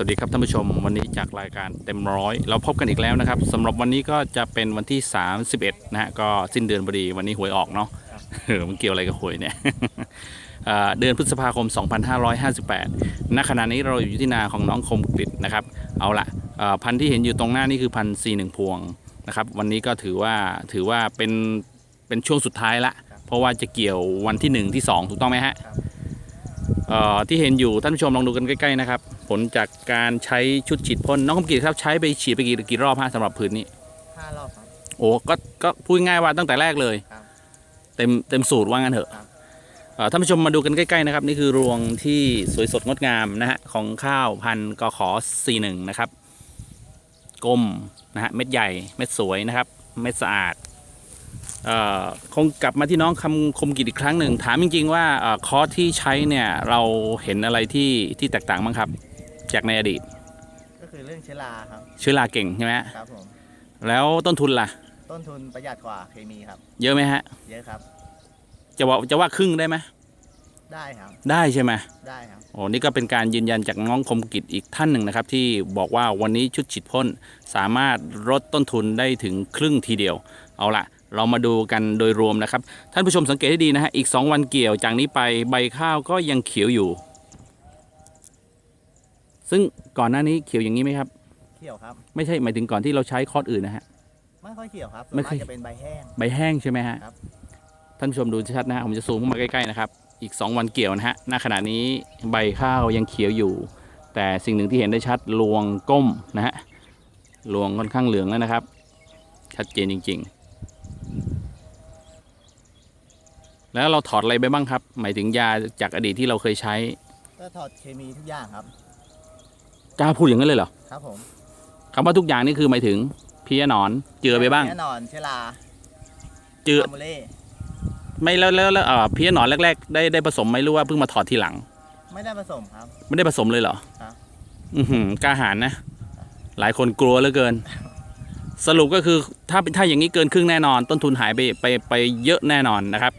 สวัสดีครับท่านผู้ชมวันนี้จากรายการเต็มร้อยเราพบกันอีกแล้วนะครับสำหรับวันนี้ก็จะเป็นวันที่ 31 นะฮะก็สิ้นเดือนพอดีวันนี้หวยออกเนาะเออมันเกี่ยวอะไรกับหวยเนี่ย เอ่อเดือนพฤษภาคม 2558ณขณะนี้เราอยู่ที่นาของน้องคมกริตนะครับ เอาละเอ่อพันธุ์ที่เห็นอยู่ตรงหน้านี่คือพันสี่หนึ่งพวงนะครับ วันนี้ก็ถือว่าถือว่าเป็นเป็นช่วงสุดท้ายละ เพราะว่าจะเกี่ยววันที่ 1 ที่ 2 ถูกต้องไหมฮะ ครับ ที่เห็นอยู่ท่านผู้ชมลองดูกันใกล้ๆนะครับ ผลจากการใช้ชุดฉีดพ่นน้องคมกิจครับใช้ไปฉีดไปกี่กี่รอบฮะสำหรับผืนนี้ห้ารอบครับ โอ้ก็ก็พูดง่ายๆว่าตั้งแต่แรกเลย ครับ เต็มเต็มสูตรว่างั้นเถอะครับ เอ่อท่านผู้ชมมาดูกันใกล้ๆนะครับ นี่คือรวงที่สวยสดงดงามนะฮะของข้าวพันธุ์กขอ41นะครับกลมนะฮะเม็ดใหญ่เม็ดสวยนะครับ เม็ดสะอาดเอ่อ คงกลับมาที่น้องคำคมกิจอีกครั้งหนึ่งถามจริงๆว่าเอ่อคอร์สที่ใช้เนี่ยเราเห็นอะไรที่ที่แตกต่างบ้างครับ จากในอดีต ก็คือเรื่องเชื้อราครับเชื้อราเก่งใช่ไหมฮะครับผมแล้วต้นทุนล่ะ ต้นทุนประหยัดกว่าเคมีครับ เยอะไหมฮะ เยอะครับ จะว่าจะว่าครึ่งได้ไหมได้ครับ ได้ใช่ไหมได้ครับโอ้นี่ก็เป็นการยืนยันจากน้องคมกิจอีกท่านหนึ่งนะครับ ที่บอกว่าวันนี้ชุดฉีดพ่นสามารถลดต้นทุนได้ถึงครึ่งทีเดียว เอาละ เรามาดูกันโดยรวมนะครับ ท่านผู้ชมสังเกตให้ดีนะฮะอีก 2 วันเกี่ยวจากนี้ไปใบข้าวก็ยังเขียวอยู่ ซึ่งก่อนหน้านี้เขียวอย่างนี้ไหมครับ เขียวครับ ไม่ใช่หมายถึงก่อนที่เราใช้คอร์สอื่นนะฮะ ไม่ค่อยเขียวครับไม่ส่วนค่อยมากจะเป็นใบแห้ง ใบแห้งใช่ไหมฮะครับท่านผู้ชมดูชัดๆนะฮะผมจะซูมเข้ามาใกล้ๆนะครับอีก 2 วันเกี่ยวนะฮะณขณะนี้ใบข้าวยังเขียวอยู่ แต่สิ่งหนึ่งที่เห็นได้ชัดรวงก้มนะฮะรวงค่อนข้างเหลืองแล้วนะครับ ชัดเจนจริง ๆ แล้วเราถอดอะไรไปบ้างครับ หมายถึงยาจากอดีตที่เราเคยใช้ก็ถอดเคมีทุกอย่างครับ กล้าพูดอย่างนั้นเลยเหรอครับผมคำว่าทุกอย่างนี่คือหมายถึงเพี้ยหนอนเจือไปบ้างแน่นอนเชื้อราเจือ คาโมเล่ไม่แล้วแล้วแล้วเอ่อเพี้ยหนอนแรกๆได้ได้ผสมไหมหรือว่าเพิ่งมาถอดทีหลัง ไม่ได้ผสมครับ ไม่ได้ผสมเลยเหรอครับ อือหือกล้าหาญนะ หลายคนกลัวเหลือเกิน สรุปก็คือถ้าถ้าอย่างนี้เกินครึ่งแน่นอน ต้นทุนหายไปไปไปเยอะแน่นอนนะครับ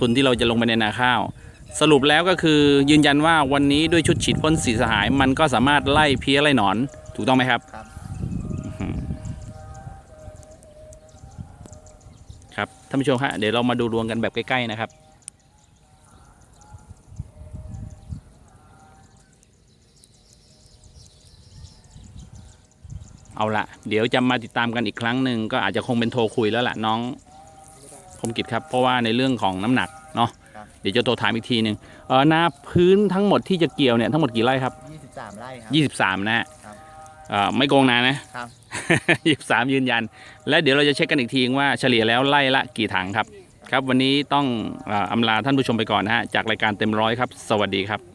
ทุนที่เราจะลงไปในนาข้าว สรุปแล้วก็คือยืนยันว่าวันนี้ด้วยชุดฉีดพ่นสีสหาย มันก็สามารถไล่เพี้ยไล่หนอนถูกต้องไหมครับ ครับอื้อหือครับท่านผู้ชมฮะเดี๋ยวเรามาดูรวงกันแบบใกล้ ๆ นะครับเอาละเดี๋ยวจะมาติดตามกันอีกครั้งหนึ่งก็อาจจะคงเป็นโทรคุยแล้วล่ะน้อง คมกิจครับ เพราะว่าในเรื่องของน้ำหนักเนาะครับเดี๋ยวจะโทรถามอีกทีหนึ่งเออนาพื้นทั้งหมดที่จะเกี่ยวเนี่ยทั้งหมดกี่ไร่ครับ 23 ไร่ครับ 23 นะฮะครับเอ่อไม่โกงนานะครับ23 ยืนยัน และเดี๋ยวเราจะเช็คกันอีกทีว่าเฉลี่ยแล้วไล่ละกี่ถังครับ ครับวันนี้ต้องเอ่ออำลาท่านผู้ชมไปก่อนนะฮะจากรายการเต็มร้อยครับ สวัสดีครับ